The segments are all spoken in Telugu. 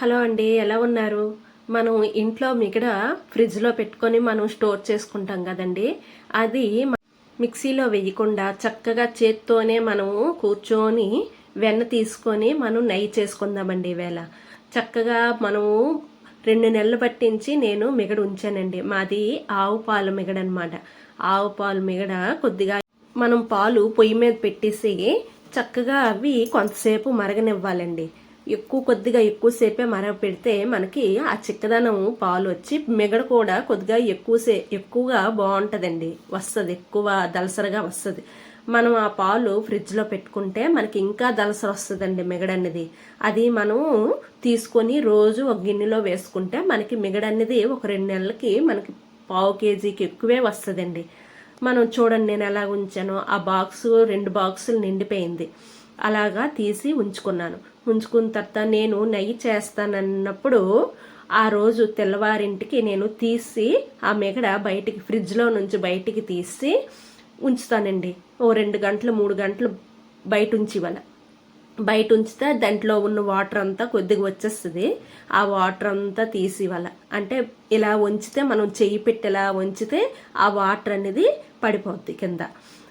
హలో అండి ఎలా ఉన్నారు? మనం ఇంట్లో మిగడ ఫ్రిడ్జ్లో పెట్టుకొని మనం స్టోర్ చేసుకుంటాం కదండి. అది మిక్సీలో వేయకుండా చక్కగా చేత్తోనే మనము కూర్చొని వెన్న తీసుకొని మనం నెయ్యి చేసుకుందామండి ఈవేళ. చక్కగా మనము రెండు నెలలు పట్టించి నేను మిగడ ఉంచానండి. మాది ఆవు పాలు మిగడ అనమాట ఆవు పాలు మిగడ కొద్దిగా మనం పాలు పొయ్యి మీద పెట్టేసి చక్కగా అవి కొంతసేపు మరగనివ్వాలండి. ఎక్కువ కొద్దిగా ఎక్కువసేపే మరగ పెడితే మనకి ఆ చిక్కదనం పాలు వచ్చి మిగడ కూడా కొద్దిగా ఎక్కువసే ఎక్కువగా బాగుంటుందండి. వస్తుంది ఎక్కువ దలసరగా వస్తుంది. మనం ఆ పాలు ఫ్రిడ్జ్లో పెట్టుకుంటే మనకి ఇంకా దలసర వస్తుందండి మిగడ అనేది. అది మనం తీసుకొని రోజు ఒక గిన్నెలో వేసుకుంటే మనకి మిగడ అనేది ఒక రెండు నెలలకి మనకి పావు కేజీకి ఎక్కువే వస్తుందండి. మనం చూడండి నేను ఎలా ఉంచానో. ఆ బాక్సు రెండు బాక్సులు నిండిపోయింది. అలాగా తీసి ఉంచుకున్నాను. ఉంచుకున్న తర్వాత నేను నెయ్యి చేస్తానన్నప్పుడు ఆ రోజు తెల్లవారింటికి నేను తీసి ఆ మిగడ బయటికి ఫ్రిడ్జ్లో నుంచి బయటికి తీసి ఉంచుతానండి. ఓ రెండు గంటలు మూడు గంటలు బయట ఉంచి బయట ఉంచితే దాంట్లో ఉన్న వాటర్ అంతా కొద్దిగా వచ్చేస్తుంది. ఆ వాటర్ అంతా తీసి అంటే ఇలా ఉంచితే మనం చెయ్యి పెట్టి ఇలా ఉంచితే ఆ వాటర్ అనేది పడిపోద్ది కింద.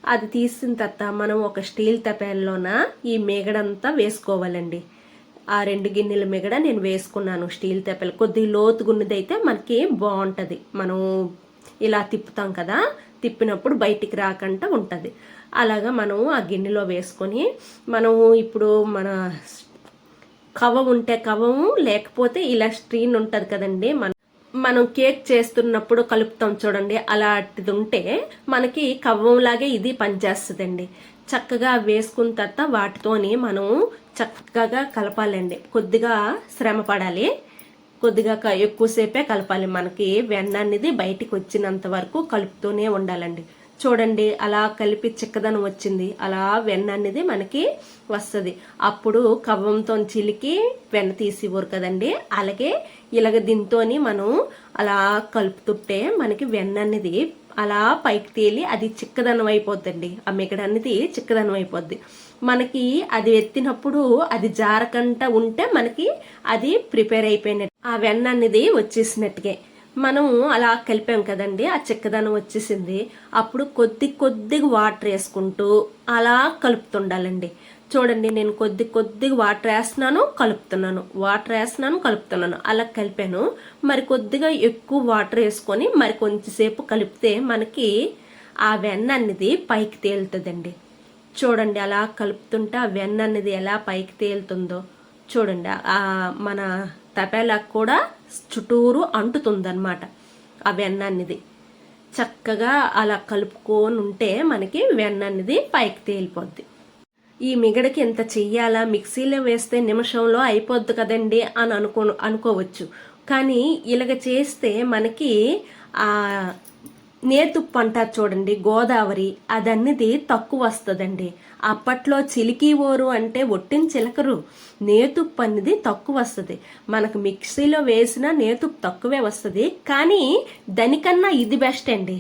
అది తీసిన తర్వాత మనం ఒక స్టీల్ తపేల్లోన ఈ మేగడంతా వేసుకోవాలండి. ఆ రెండు గిన్నెల మిగడ నేను వేసుకున్నాను స్టీల్ తెప్పలు కొద్దిగా లోతుగున్నదైతే మనకి బాగుంటుంది. మనం ఇలా తిప్పుతాం కదా తిప్పినప్పుడు బయటికి రాకుండా ఉంటుంది. అలాగా మనం ఆ గిన్నెలో వేసుకొని మనము ఇప్పుడు మన కవం ఉంటే కవము లేకపోతే ఇలా స్ట్రీన్ ఉంటుంది కదండి మన మనం కేక్ చేస్తున్నప్పుడు కలుపుతాం చూడండి అలాంటిది ఉంటే మనకి కవ్వంలాగే ఇది పనిచేస్తుందండి. చక్కగా వేసుకున్న తర్వాత వాటితోని మనం చక్కగా కలపాలండి. కొద్దిగా శ్రమ పడాలి. కొద్దిగా ఎక్కువసేపే కలపాలి. మనకి వెన్న అనేది బయటికి వచ్చినంత వరకు కలుపుతూనే ఉండాలండి. చూడండి అలా కలిపి చిక్కదనం వచ్చింది. అలా వెన్న అనేది మనకి వస్తుంది. అప్పుడు కవ్వంతో చిలికి వెన్న తీసి ఇవ్వరు కదండి. అలాగే ఇలాగ దీంతోని మనం అలా కలుపుతుంటే మనకి వెన్న అనేది అలా పైకి తేలి అది చిక్కదనం అయిపోద్దండి. ఆ మిగడ అనేది చిక్కదనం అయిపోద్ది. మనకి అది ఎత్తినప్పుడు అది జారకంట ఉంటే మనకి అది ప్రిపేర్ అయిపోయినట్టు ఆ వెన్న అనేది వచ్చేసినట్టుగా మనము అలా కలిపాం కదండి ఆ చిక్కదనం వచ్చేసింది. అప్పుడు కొద్ది కొద్దిగా వాటర్ వేసుకుంటూ అలా కలుపుతుండాలండి. చూడండి నేను కొద్ది కొద్దిగా వాటర్ వేస్తున్నాను కలుపుతున్నాను. వాటర్ వేస్తున్నాను కలుపుతున్నాను. అలా కలిపాను. మరి కొద్దిగా ఎక్కువ వాటర్ వేసుకొని మరి కొంచెంసేపు కలిపితే మనకి ఆ వెన్న అనేది పైకి తేలుతుందండి. చూడండి అలా కలుపుతుంటే ఆ వెన్న అనేది ఎలా పైకి తేలుతుందో. చూడండి మన తపేలా కూడా చుట్టూరు అంటుతుందన్నమాట. ఆ వెన్న అనేది చక్కగా అలా కలుపుకొని ఉంటే మనకి వెన్న అనేది పైకి తేలిపోద్ది. ఈ మిగడకి ఎంత చెయ్యాలా? మిక్సీలో వేస్తే నిమిషంలో అయిపోద్ది కదండి అని అనుకో అనుకోవచ్చు. కానీ ఇలాగ చేస్తే మనకి ఆ నేతుప్పు అంటారు చూడండి గోదావరి అదన్నది తక్కువ వస్తుందండి. అప్పట్లో చిలికి ఓరు అంటే ఒట్టిన చిలకరు నేతుప్పు అనేది తక్కువ వస్తుంది. మనకు మిక్సీలో వేసిన నేతుప్పు తక్కువే వస్తుంది. కానీ దానికన్నా ఇది బెస్ట్ అండి.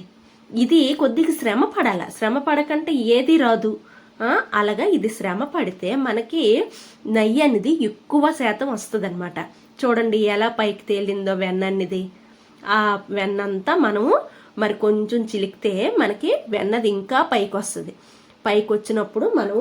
ఇది కొద్దిగా శ్రమ పడాల. శ్రమ పడకంటే ఏది రాదు. అలాగా ఇది శ్రమ పడితే మనకి నెయ్యి అనేది ఎక్కువ శాతం వస్తుంది చూడండి ఎలా పైకి తేలిందో వెన్న అనేది ఆ వెన్నంతా మనము మరి కొంచెం చిలికితే మనకి వెన్నది ఇంకా పైకి వస్తుంది పైకి వచ్చినప్పుడు మనం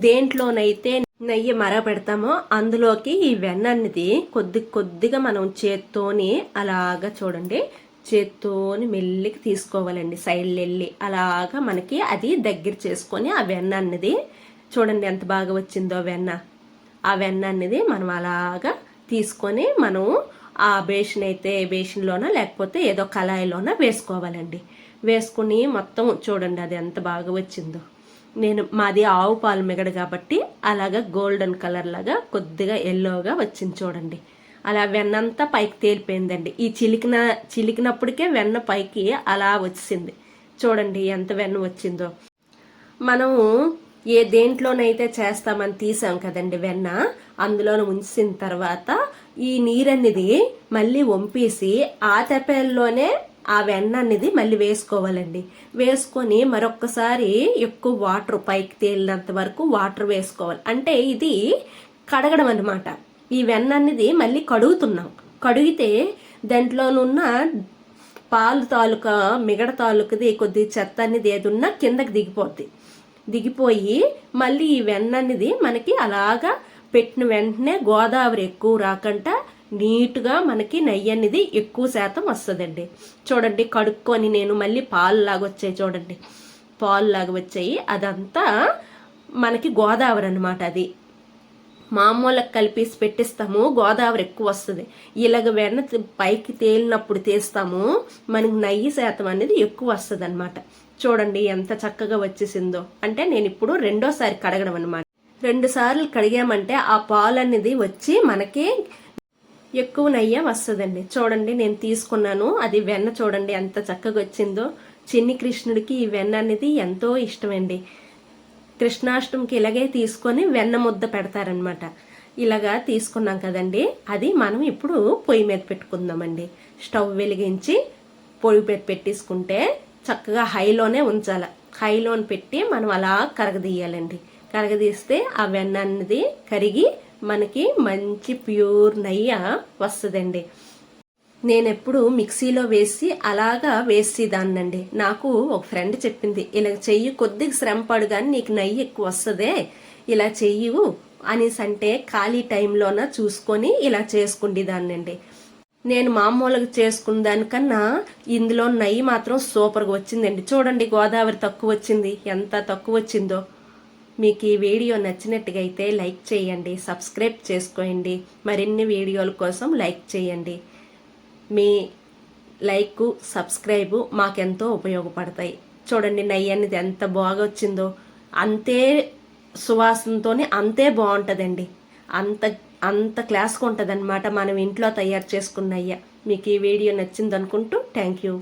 దేంట్లోనైతే నెయ్యి మర పెడతామో అందులోకి ఈ వెన్న అనేది కొద్ది కొద్దిగా మనం చేత్తోని అలాగా చూడండి చేత్తోని మెల్లికి తీసుకోవాలండి సైడ్లు వెళ్ళి అలాగా మనకి అది దగ్గర చేసుకొని ఆ వెన్న అన్నది చూడండి ఎంత బాగా వచ్చిందో వెన్న. ఆ వెన్న అనేది మనం అలాగా తీసుకొని మనం ఆ బేషన్ అయితే బేషన్లోన లేకపోతే ఏదో కళాయిలోన వేసుకోవాలండి. వేసుకుని మొత్తం చూడండి అది ఎంత బాగా వచ్చిందో. నేను మాది ఆవు పాలు మిగడ కాబట్టి అలాగా గోల్డెన్ కలర్ లాగా కొద్దిగా ఎల్లోగా వచ్చింది చూడండి. అలా వెన్నంతా పైకి తేలిపోయిందండి. ఈ చిలికిన చిలికినప్పటికే వెన్న పైకి అలా వచ్చింది చూడండి ఎంత వెన్న వచ్చిందో. మనము ఏ దేంట్లోనైతే చేస్తామని తీసాం కదండి వెన్న అందులోన ఉంచిన తర్వాత ఈ నీరనేది మళ్ళీ వంపేసి ఆ తెప్పల్లోనే ఆ వెన్న అనేది మళ్ళీ వేసుకోవాలండి. వేసుకొని మరొక్కసారి ఎక్కువ వాటర్ పైకి తేలినంత వరకు వాటర్ వేసుకోవాలి. అంటే ఇది కడగడం అన్నమాట. ఈ వెన్న అనేది మళ్ళీ కడుగుతున్నాం. కడిగితే దాంట్లోనున్న పాలు తాలూకా మిగడ తాలూకది కొద్ది చెత్త అనేది ఏదున్నా కిందకి దిగిపోద్ది. దిగిపోయి మళ్ళీ ఈ వెన్న అనేది మనకి అలాగా పెట్టిన వెంటనే గోదావరి ఎక్కువ రాకుండా నీట్గా మనకి నెయ్యి అనేది ఎక్కువ శాతం వస్తుందండి. చూడండి కడుక్కొని నేను మళ్ళీ పాలు లాగా వచ్చాయి చూడండి. పాలు లాగా వచ్చాయి. అదంతా మనకి గోదావరి అనమాట అది. మామూలుగా కలిపేసి పెట్టిస్తాము గోదావరి ఎక్కువ వస్తుంది. ఇలాగ వెన్న పైకి తేలినప్పుడు తీస్తాము మనకి నెయ్యి శాతం అనేది ఎక్కువ వస్తుంది అనమాట చూడండి ఎంత చక్కగా వచ్చేసిందో. అంటే నేను ఇప్పుడు రెండోసారి కడగడం అనమాట రెండు సార్లు కడిగామంటే ఆ పాలు అనేది వచ్చి మనకి ఎక్కువ నెయ్యి వస్తుందండి. చూడండి నేను తీసుకున్నాను. అది వెన్న చూడండి ఎంత చక్కగా వచ్చిందో. చిన్ని కృష్ణుడికి ఈ వెన్న అనేది ఎంతో ఇష్టమండి. కృష్ణాష్టమికి ఇలాగే తీసుకొని వెన్న ముద్ద పెడతారనమాట ఇలాగా తీసుకున్నాం కదండి. అది మనం ఇప్పుడు పొయ్యి మీద పెట్టుకుందామండి. స్టవ్ వెలిగించి పొయ్యి మీద పెట్టేసుకుంటే చక్కగా హైలోనే ఉంచాలి. హైలోని పెట్టి మనం అలా కరగదీయాలండి. కరగదీస్తే ఆ వెన్న అనేది కరిగి మనకి మంచి ప్యూర్ నెయ్యి వస్తుందండి. నేను ఎప్పుడు మిక్సీలో వేసి అలాగా వేసేదాన్నండి నాకు ఒక ఫ్రెండ్ చెప్పింది ఇలా చెయ్యి కొద్దిగా శ్రమ పడు కానీ నీకు నెయ్యి ఎక్కువ వస్తుందే ఇలా చెయ్యు అనేసి అంటే ఖాళీ టైంలోన చూసుకొని ఇలా చేసుకుండేదాన్నండి. నేను మామూలుగా చేసుకున్న దానికన్నా ఇందులో నెయ్యి మాత్రం సూపర్గా వచ్చిందండి. చూడండి గోదావరి తక్కువ వచ్చింది. ఎంత తక్కువ వచ్చిందో. మీకు ఈ వీడియో నచ్చినట్టుగా అయితే లైక్ చేయండి సబ్స్క్రైబ్ చేసుకోండి. మరిన్ని వీడియోల కోసం లైక్ చేయండి. మీ లైక్ సబ్స్క్రైబ్ మాకెంతో ఉపయోగపడతాయి. చూడండి నెయ్యి అనేది ఎంత బాగా వచ్చిందో. అంతే సువాసనతోనే అంతే బాగుంటుందండి. అంత అంత క్లాస్గా ఉంటుంది మనం ఇంట్లో తయారు చేసుకున్న నెయ్యి. మీకు ఈ వీడియో నచ్చిందనుకుంటూ థ్యాంక్ యూ.